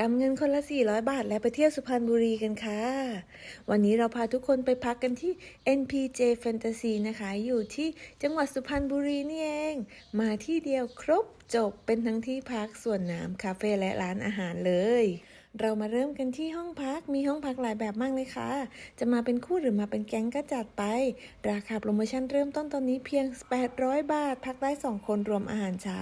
กำเงินคนละ 400 บาท และไปเที่ยวสุพรรณบุรีกันค่ะ วันนี้เราพาทุกคนไปพักกันที่ NPJ Fantasy นะคะ อยู่ที่จังหวัดสุพรรณบุรีนี่เอง มาที่เดียวครบจบเป็นทั้งที่พักส่วนน้ำคาเฟ่และร้านอาหารเลย เรามาเริ่มกันที่ห้องพัก มีห้องพักหลายแบบมากเลยค่ะ จะมาเป็นคู่หรือมาเป็นแก๊งก็จัดไป ราคาโปรโมชั่นเริ่มต้นตอนนี้เพียง 800 บาท พักได้ 2 คนรวมอาหารเช้า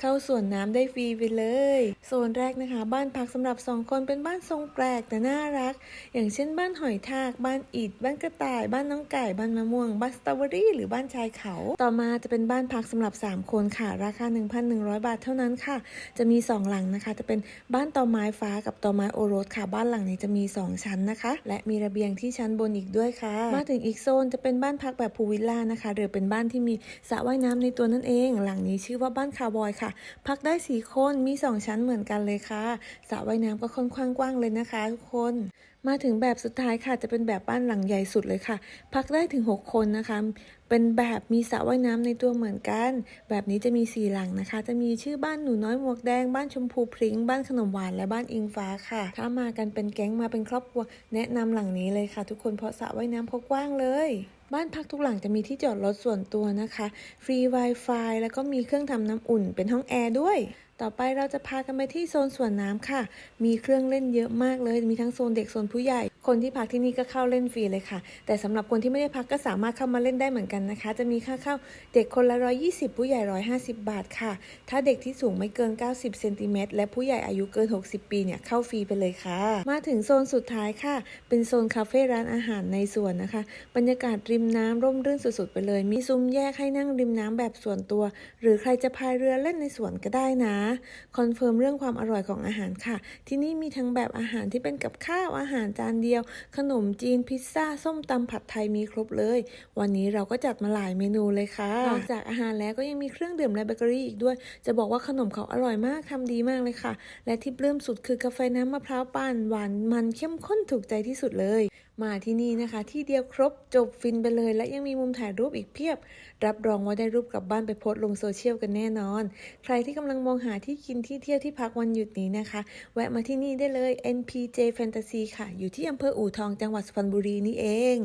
เข้าสวนน้ำได้ฟรีไปเลย โซนแรกนะคะ บ้านพักสำหรับ 2 คนเป็นบ้านทรงแปลกแต่น่ารัก อย่างเช่นบ้านหอยทาก บ้านอิฐบ้านกระต่าย บ้านน้องไก่ บ้านมะม่วง บ้านสตรอเบอรี่ หรือบ้านชายเขา ต่อมาจะเป็นบ้านพักสำหรับ 3 คนค่ะ ราคา 1,100 บาทเท่านั้นค่ะ จะมี 2 หลังนะคะ จะเป็นบ้านตอไม้ฟ้ากับตอไม้โอรสค่ะบ้านหลังนี้จะมี 2 ชั้นนะคะ และมีระเบียงที่ชั้นบนอีกด้วยค่ะ มาถึงอีกโซนจะเป็นบ้านพักแบบพูลวิลล่านะคะหรือเป็นบ้านที่มีสระว่ายน้ำในตัวนั่นเอง หลังนี้ชื่อว่าบ้านคาวบอยค่ะ พักได้4คนมี 2 ชั้นเหมือนกันเลยค่ะสระว่ายน้ำก็ค่อนข้างกว้างเลยนะคะทุกคน มาถึงแบบสุดท้ายค่ะ จะเป็นแบบบ้านหลังใหญ่สุดเลยค่ะ พักได้ถึง 6 คนนะคะ เป็นแบบมีสระว่ายน้ำในตัวเหมือนกัน แบบนี้จะมี 4 หลังนะคะ จะมีชื่อบ้านหนูน้อยหมวกแดง บ้านชมพูพริ้ง บ้านขนมหวาน และบ้านอิงฟ้าค่ะ ถ้ามากันเป็นแก๊งมาเป็นครอบครัว แนะนำหลังนี้เลยค่ะ ทุกคนเพราะสระว่ายน้ำเขากว้างเลยบ้านพักทุกหลังจะมีที่จอดรถส่วนตัวนะคะ ฟรี Wi-Fi แล้วก็มีเครื่องทำน้ำอุ่นเป็นห้องแอร์ด้วย ต่อไปเราจะพากันไปที่โซนสวนน้ำค่ะ มีเครื่องเล่นเยอะมากเลย มีทั้งโซนเด็กโซนผู้ใหญ่ คนที่พักที่นี่ก็เข้าเล่นฟรีเลยค่ะ แต่สำหรับคนที่ไม่ได้พักก็สามารถเข้ามาเล่นได้เหมือนกันนะคะ จะมีค่าเข้าเด็กคนละ 120 ผู้ใหญ่ 150 บาทค่ะ ถ้าเด็กที่สูงไม่เกิน 90 เซนติเมตรและผู้ใหญ่อายุเกิน 60 ปีเนี่ยเข้าฟรีไปเลยค่ะ มาถึงโซนสุดท้ายค่ะ เป็นโซนคาเฟ่ร้านอาหารในสวนนะคะ บรรยากาศริมน้ำร่มรื่นสุดๆไปเลย มีซุ้มแยกให้นั่งริมน้ำแบบส่วนตัว หรือใครจะพายเรือเล่นในสวนก็ได้นะคอนเฟิร์มเรื่องความอร่อยของอาหารค่ะ ที่นี่มีทั้งแบบอาหารที่เป็นกับข้าวอาหารจานเดียว ขนมจีนพิซซ่าส้มตำผัดไทยมีครบเลย วันนี้เราก็จัดมาหลายเมนูเลยค่ะนอกจากอาหารแล้วก็ยังมีเครื่องดื่มและเบเกอรี่อีกด้วย จะบอกว่าขนมเขาอร่อยมากทำดีมากเลยค่ะ และที่ปลื้มสุดคือกาแฟน้ำมะพร้าวปั่นหวานมันเข้มข้นถูกใจที่สุดเลยมาที่นี่นะคะ ที่เดียวครบจบฟินไปเลย และยังมีมุมถ่ายรูปอีกเพียบ รับรองว่าได้รูปกลับบ้านไปโพสต์ลงโซเชียลกันแน่นอน ใครที่กำลังมองหาที่กินที่เที่ยวที่พักวันหยุดนี้นะคะ แวะมาที่นี่ได้เลย NPJ Fantasy ค่ะ อยู่ที่อำเภออู่ทองจังหวัดสุพรรณบุรีนี่เอง